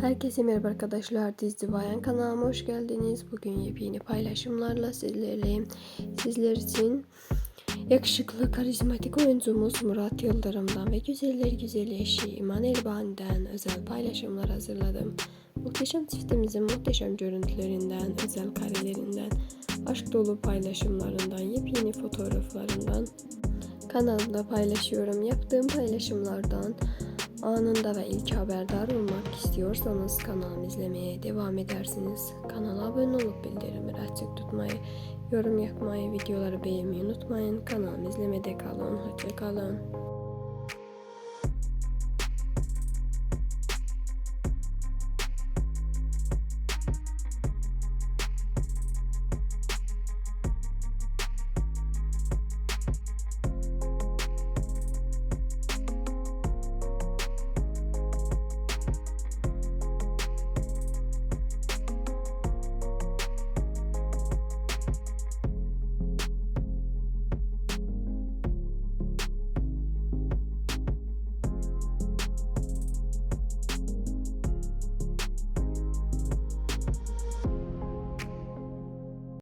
Herkese merhaba arkadaşlar. Dizi Bayan kanalıma hoş geldiniz. Bugün yepyeni paylaşımlarla sizlerleyim. Sizler için yakışıklı, karizmatik oyuncumuz Murat Yıldırım'dan ve güzeller güzeli eşi İman Elbani'den özel paylaşımlar hazırladım. Muhteşem çiftimizin muhteşem görüntülerinden, özel karelerinden, aşk dolu paylaşımlarından, yepyeni fotoğraflarından kanalımda paylaşıyorum. Yaptığım paylaşımlardan anında ve ilk haberdar olmak istiyorsanız kanalımı izlemeye devam edersiniz. Kanala abone olup bildirimleri açık tutmayı, yorum yapmayı, videoları beğenmeyi unutmayın. Kanalımı izlemede kalın. Hoşça kalın.